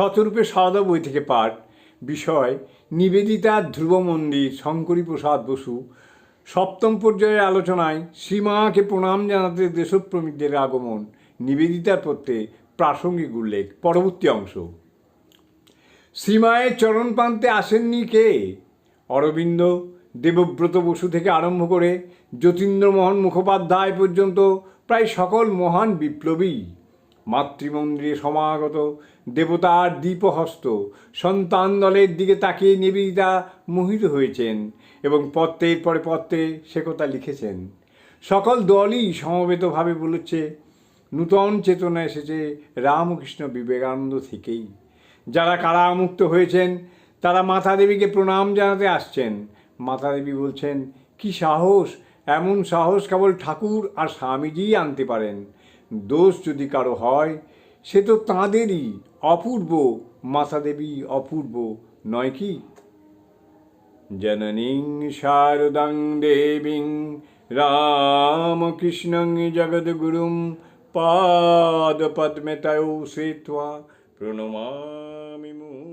শতরূপে সারদা বই থেকে পাঠ, বিষয় নিবেদিতার ধ্রুব মন্দির, শঙ্করী প্রসাদ বসু, সপ্তম পর্যায়ের আলোচনায় শ্রীমাকে প্রণাম জানাতে দেশপ্রেমিকদের আগমন, নিবেদিতার প্রত্যে প্রাসঙ্গিক উল্লেখ, পরবর্তী অংশ। শ্রীমায়ের চরণ প্রান্তে আসেননি কে? অরবিন্দ, দেবব্রত বসু থেকে আরম্ভ করে যতীন্দ্রমোহন মুখোপাধ্যায় পর্যন্ত প্রায় সকল মহান বিপ্লবী। মাতৃমন্দিরে সমাগত, দেবতার দীপহস্ত, সন্তান দলের দিকে তাকিয়ে নিবেদিতা মোহিত হয়েছেন এবং পত্রের পরে পত্রে সে কথা লিখেছেন। সকল দলই সমবেতভাবে বলেছে, নূতন চেতনা এসেছে রামকৃষ্ণ বিবেকানন্দ থেকেই। যারা কারামুক্ত হয়েছেন, তারা মাতা দেবীকে প্রণাম জানাতে আসছেন। মাতা দেবী বলছেন, কি সাহস! এমন সাহস কেবল ঠাকুর আর স্বামীজিই আনতে পারেন। দোষ যদি কারও হয়, সে তো তাঁদেরই অপূর্ব মাতা দেবী অপূর্ব, নয় কি? জননীং শারদাং দেবীং রামকৃষ্ণং জগদ্গুরুম পাদপদ্মে তৌ শ্রিত্বা প্রণমামি মুহুর্মুহুঃ